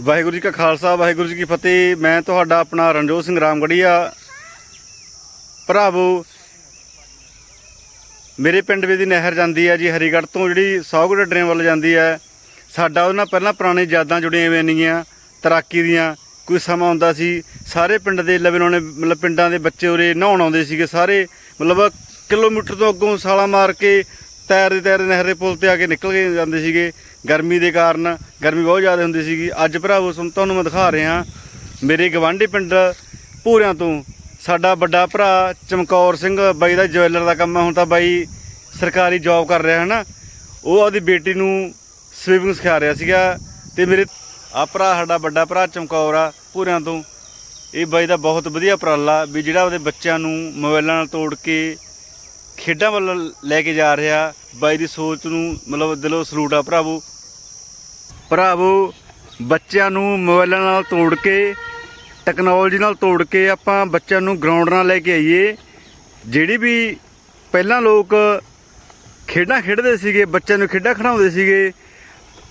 ਵਾਹਿਗੁਰੂ ਜੀ ਕਾ ਖਾਲਸਾ, ਵਾਹਿਗੁਰੂ ਜੀ ਕੀ ਫਤਿਹ। ਮੈਂ ਤੁਹਾਡਾ ਆਪਣਾ ਰਣਜੋਤ ਸਿੰਘ ਰਾਮਗੜੀਆ। ਭਰਾਵੋ, ਮੇਰੇ ਪਿੰਡ ਵਿੱਚ ਦੀ ਨਹਿਰ ਜਾਂਦੀ ਹੈ ਜੀ, ਹਰੀਗੜ੍ਹ ਤੋਂ ਜਿਹੜੀ ਸੌਗੜ ਡਰੇਨ ਵੱਲ ਜਾਂਦੀ ਹੈ। ਸਾਡਾ ਉਹਨਾਂ ਪਹਿਲਾਂ ਪੁਰਾਣੀ ਯਾਦਾਂ ਜੁੜੀਆਂ ਹੋਈਆਂ ਨੇਗੀਆਂ, ਤੈਰਾਕੀ ਦੀਆਂ। ਕੋਈ ਸਮਾਂ ਹੁੰਦਾ ਸੀ, ਸਾਰੇ ਪਿੰਡ ਦੇ ਲਵੇ ਨੇ ਮਤਲਬ ਪਿੰਡਾਂ ਦੇ ਬੱਚੇ ਉਰੇ ਨਹਾਉਣ ਆਉਂਦੇ ਸੀਗੇ ਸਾਰੇ। ਮਤਲਬ ਕਿਲੋਮੀਟਰ ਤੋਂ ਅੱਗੋਂ ਸਾਲਾ ਮਾਰ ਕੇ ਤੈਰਦੇ ਤੈਰਦੇ ਨਹਿਰ ਦੇ ਪੁਲ ਤੇ ਆ ਕੇ ਨਿਕਲ ਕੇ ਜਾਂਦੇ ਸੀਗੇ। ਗਰਮੀ ਦੇ ਕਾਰਨ, ਗਰਮੀ ਬਹੁਤ ਜ਼ਿਆਦਾ ਹੁੰਦੀ ਸੀਗੀ। ਅੱਜ ਭਰਾਵੋ ਤੁਹਾਨੂੰ ਮੈਂ ਦਿਖਾ ਰਿਹਾ। ਮੇਰੇ ਗਵਾਂਢੀ ਪਿੰਡ ਭੂਰਿਆਂ ਤੋਂ ਸਾਡਾ ਵੱਡਾ ਭਰਾ ਚਮਕੌਰ ਸਿੰਘ ਬਾਈ ਦਾ ਜਵੈਲਰ ਦਾ ਕੰਮ ਹੈ ਹੁਣ ਤਾਂ ਬਾਈ ਸਰਕਾਰੀ ਜੌਬ ਕਰ ਰਿਹਾ ਹੈ ਨਾ ਉਹ ਆਪਦੀ ਬੇਟੀ ਨੂੰ ਸਵੀਮਿੰਗ ਸਿਖਾ ਰਿਹਾ ਸੀਗਾ ਤੇ ਮੇਰੇ ਆ ਭਰਾ, ਸਾਡਾ ਵੱਡਾ ਭਰਾ ਚਮਕੌਰ ਆ ਭੂਰਿਆਂ ਤੋਂ। ਇਹ ਬਾਈ ਦਾ ਬਹੁਤ ਵਧੀਆ ਉਪਰਾਲਾ ਵੀ ਜਿਹੜਾ ਉਹਦੇ ਬੱਚਿਆਂ ਨੂੰ ਮੋਬਾਈਲਾਂ ਨਾਲ ਤੋੜ ਕੇ ਖੇਡਾਂ ਵੱਲ ਲੈ ਕੇ ਜਾ ਰਿਹਾ ਬਾਈ ਦੀ ਸੋਚ ਨੂੰ, ਮਤਲਬ ਦਿਲੋਂ ਸਲੂਟ ਆ ਭਰਾਵੋ। ਭਰਾਵੋ, ਬੱਚਿਆਂ ਨੂੰ ਮੋਬਾਈਲਾਂ ਨਾਲ ਤੋੜ ਕੇ ਟੈਕਨੋਲੋਜੀ ਨਾਲ ਤੋੜ ਕੇ ਆਪਾਂ ਬੱਚਿਆਂ ਨੂੰ ਗਰਾਊਂਡ ਨਾਲ ਲੈ ਕੇ ਆਈਏ। ਜਿਹੜੀ ਵੀ ਪਹਿਲਾਂ ਲੋਕ ਖੇਡਾਂ ਖੇਡਦੇ ਸੀਗੇ, ਬੱਚਿਆਂ ਨੂੰ ਖੇਡਾਂ ਖਿਡਾਉਂਦੇ ਸੀਗੇ,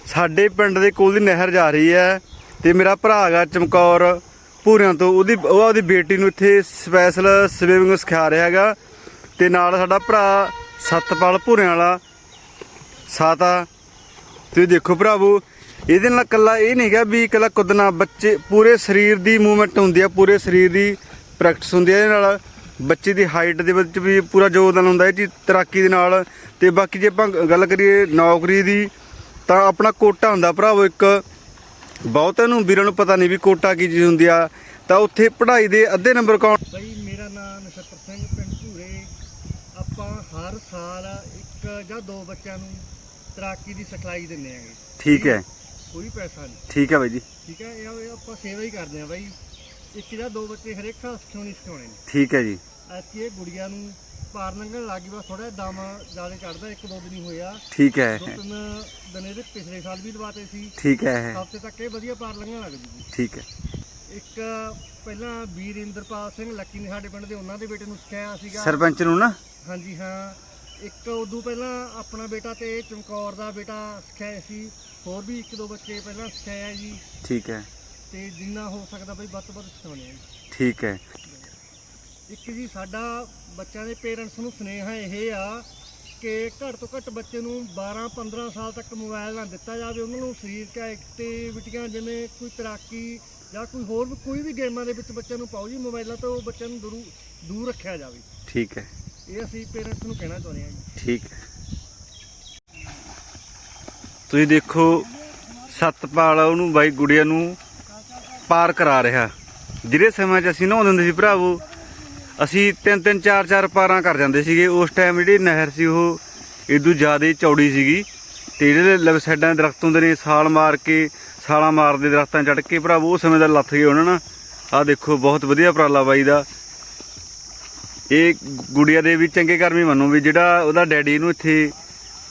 ਸਾਡੇ ਪਿੰਡ ਦੇ ਕੋਲ ਦੀ ਨਹਿਰ ਜਾ ਰਹੀ ਹੈ ਤੇ ਮੇਰਾ ਭਰਾ ਹੈਗਾ ਚਮਕੌਰ ਪੂਰਿਆਂ ਤੋਂ, ਉਹਦੀ, ਉਹ ਆਪਦੀ ਬੇਟੀ ਨੂੰ ਇੱਥੇ ਸਪੈਸ਼ਲ ਸਵੀਮਿੰਗ ਸਿਖਾ ਰਿਹਾ ਹੈਗਾ। ਤੇ ਨਾਲ ਸਾਡਾ ਭਰਾ ਸਤਪਾਲ ਭੂਰਿਆਂ ਵਾਲਾ, ਸਾਤਾ। ਤੁਸੀਂ ਦੇਖੋ ਭਰਾਵੋ, ਇਹਦੇ ਨਾਲ ਕੱਲਾ ਇਹ ਨਹੀਂ ਹੈਗਾ ਵੀ ਕੱਲਾ ਕੁੱਦਣਾ, ਬੱਚੇ ਪੂਰੇ ਸਰੀਰ ਦੀ ਮੂਵਮੈਂਟ ਹੁੰਦੀ ਆ, ਪੂਰੇ ਸਰੀਰ ਦੀ ਪ੍ਰੈਕਟਿਸ ਹੁੰਦੀ ਆ ਇਹਦੇ ਨਾਲ। ਬੱਚੇ ਦੀ ਹਾਈਟ ਦੇ ਵਿੱਚ ਵੀ ਪੂਰਾ ਯੋਗਦਾਨ ਹੁੰਦਾ ਹੈ ਜੀ ਤੈਰਾਕੀ ਦੇ ਨਾਲ। ਤੇ ਬਾਕੀ ਜੇ ਆਪਾਂ ਗੱਲ ਕਰੀਏ ਨੌਕਰੀ ਦੀ, ਤਾਂ ਆਪਣਾ ਕੋਟਾ ਹੁੰਦਾ ਭਰਾਵੋ ਇੱਕ। ਬਹੁਤਿਆਂ ਨੂੰ, ਵੀਰਾਂ ਨੂੰ ਪਤਾ ਨਹੀਂ ਵੀ ਕੋਟਾ ਕੀ ਚੀਜ਼ ਹੁੰਦੀ ਆ। ਤਾਂ ਉੱਥੇ ਪੜ੍ਹਾਈ ਦੇ ਅੱਧੇ ਨੰਬਰ ਕੌਣ ਬਈ ਮੇਰਾ ਨਾਮ ਨਛੱਤਰ ਸਿੰਘ ਹਰ ਸਾਲ ਇੱਕ ਜਾਂ ਦੋ ਬੱਚਿਆਂ ਨੂੰ ਤੈਰਾਕੀ ਦੀ ਸਿਖਲਾਈ ਦਿੰਦੇ ਆਂਗੇ ਠੀਕ ਹੈ। ਕੋਈ ਪੈਸਾ ਨਹੀਂ। ਠੀਕ ਹੈ ਬਾਈ ਜੀ। ਠੀਕ ਹੈ ਇਹ ਇਹ ਆਪਾਂ ਸੇਵਾ ਹੀ ਕਰਦੇ ਆਂ ਬਾਈ। ਇੱਕ ਜਾਂ ਦੋ ਬੱਚੇ ਹਰੇਕ ਸਾਲ ਸਿਖਾਉਣੀ ਸਿਖਾਉਣੇ ਨੇ। ਠੀਕ ਹੈ ਜੀ। ਐਤਕੀ ਇਹ ਗੁੜੀਆਂ ਨੂੰ ਪਾਰ ਲੰਘਣ ਲੱਗੀ ਬਸ ਥੋੜਾ ਦਮ ਜ਼ਿਆਦਾ ਚੜਦਾ ਇੱਕ ਦੋ ਦਿਨ ਹੀ ਹੋਇਆ ਠੀਕ ਹੈ। ਦੋ ਤਿੰਨ ਦਿਨ ਇਹਦੇ ਪਿਛਲੇ ਸਾਲ ਵੀ ਲਵਾਤੇ ਸੀ। ਠੀਕ ਹੈ। ਹਫ਼ਤੇ ਤੱਕ ਇਹ ਵਧੀਆ ਪਾਰ ਲੰਘਣ ਲੱਗ ਜੂਗੀ ਠੀਕ ਹੈ। ਇੱਕ ਪਹਿਲਾਂ ਵੀਰ ਇੰਦਰਪਾਲ ਸਿੰਘ ਲੱਕੀ ਨੇ ਸਾਡੇ ਪਿੰਡ ਦੇ ਉਹਨਾਂ ਦੇ ਬੇਟੇ ਨੂੰ ਸਿਖਾਇਆ ਸੀਗਾ। ਸਰਪੰਚ ਨੂੰ ਨਾ? ਹਾਂਜੀ ਹਾਂ। ਇੱਕ ਉਦੋਂ ਪਹਿਲਾਂ ਆਪਣਾ ਬੇਟਾ ਤੇ ਚਮਕੌਰ ਦਾ ਬੇਟਾ ਸਿਖਾਇਆ ਸੀ। ਹੋਰ ਵੀ ਇੱਕ ਦੋ ਬੱਚੇ ਪਹਿਲਾਂ ਸਿਖਾਇਆ ਜੀ। ਠੀਕ ਹੈ। ਤੇ ਜਿੰਨਾ ਹੋ ਸਕਦਾ ਬਈ ਵੱਧ ਤੋਂ ਵੱਧ ਸਿਖਾਉਣੇ ਆ ਜੀ। ਠੀਕ ਹੈ। ਇੱਕ ਜੀ ਸਾਡਾ ਬੱਚਿਆਂ ਦੇ ਪੇਰੈਂਟਸ ਨੂੰ ਸੁਨੇਹਾ ਇਹ ਆ ਕਿ ਘੱਟ ਤੋਂ ਘੱਟ ਬੱਚੇ ਨੂੰ 12 15 ਸਾਲ ਤੱਕ ਮੋਬਾਈਲ ਨਾ ਦਿੱਤਾ ਜਾਵੇ। ਉਹਨਾਂ ਨੂੰ ਸਰੀਰਕ ਐਕਟੀਵਿਟੀਆਂ ਜਿਵੇਂ ਕੋਈ ਤੈਰਾਕੀ ਜਾਂ ਕੋਈ ਹੋਰ ਵੀ ਕੋਈ ਵੀ ਗੇਮਾਂ ਦੇ ਵਿੱਚ ਬੱਚਿਆਂ ਨੂੰ ਪਾਓ ਜੀ ਮੋਬਾਈਲਾਂ ਤੋਂ ਬੱਚਿਆਂ ਨੂੰ ਦੂਰ ਦੂਰ ਰੱਖਿਆ ਜਾਵੇ। ਠੀਕ ਹੈ। ਇਹ ਅਸੀਂ ਪੇਰੈਂਟਸ ਨੂੰ ਕਹਿਣਾ ਚਾਹੁੰਦੇ ਹਾਂ ਜੀ। ਠੀਕ ਹੈ। ਤੁਸੀਂ ਦੇਖੋ ਸਤਪਾਲ ਉਹਨੂੰ ਬਾਈ ਗੁੜੀਆ ਨੂੰ ਪਾਰ ਕਰਾ ਰਿਹਾ। ਜਿਹੜੇ ਸਮੇਂ 'ਚ ਅਸੀਂ ਨਹਾਉਂਦੇ ਹੁੰਦੇ ਸੀ ਭਰਾਵੋ ਅਸੀਂ ਤਿੰਨ ਤਿੰਨ ਚਾਰ ਚਾਰ ਪਾਰਾਂ ਕਰ ਜਾਂਦੇ ਸੀਗੇ। ਉਸ ਟਾਈਮ ਜਿਹੜੀ ਨਹਿਰ ਸੀ ਉਹ ਇਦੋਂ ਜ਼ਿਆਦਾ ਚੌੜੀ ਸੀਗੀ। ਤੇ ਜਿਹੜੇ ਲਵ ਸਾਈਡਾਂ ਦੇ ਦਰਖਤ ਹੁੰਦੇ ਨੇ ਸਾਲ ਮਾਰ ਕੇ ਸਾਲਾਂ ਮਾਰਦੇ ਦਰਖਤਾਂ ਚੜ੍ਹ ਕੇ ਭਰਾਵੋ ਉਸ ਸਮੇਂ ਦਾ ਲੱਥ ਗਏ ਉਹਨਾਂ ਨਾਲ ਆਹ ਦੇਖੋ, ਬਹੁਤ ਵਧੀਆ ਉਪਰਾਲਾ ਬਾਈ ਦਾ। ਇਹ ਗੁੜੀਆ ਦੇ ਵੀ ਚੰਗੇ ਕਰਮੀ ਮੰਨੋ ਵੀ ਜਿਹੜਾ ਉਹਦਾ ਡੈਡੀ ਇਹਨੂੰ ਇੱਥੇ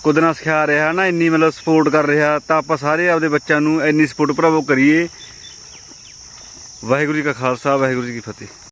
ਕੁਦਨਾ ਸਿਖਾ ਰਿਹਾ ਨਾ, ਇੰਨੀ ਮਤਲਬ ਸਪੋਰਟ ਕਰ ਰਿਹਾ, ਤਾਂ ਆਪਾਂ ਸਾਰੇ ਆਪਦੇ ਬੱਚਿਆਂ ਨੂੰ ਇੰਨੀ ਸਪੋਰਟ ਭਰਾਵੋ ਕਰੀਏ। ਵਾਹਿਗੁਰੂ ਜੀ ਕਾ ਖਾਲਸਾ, ਵਾਹਿਗੁਰੂ ਜੀ ਕੀ ਫਤਿਹ।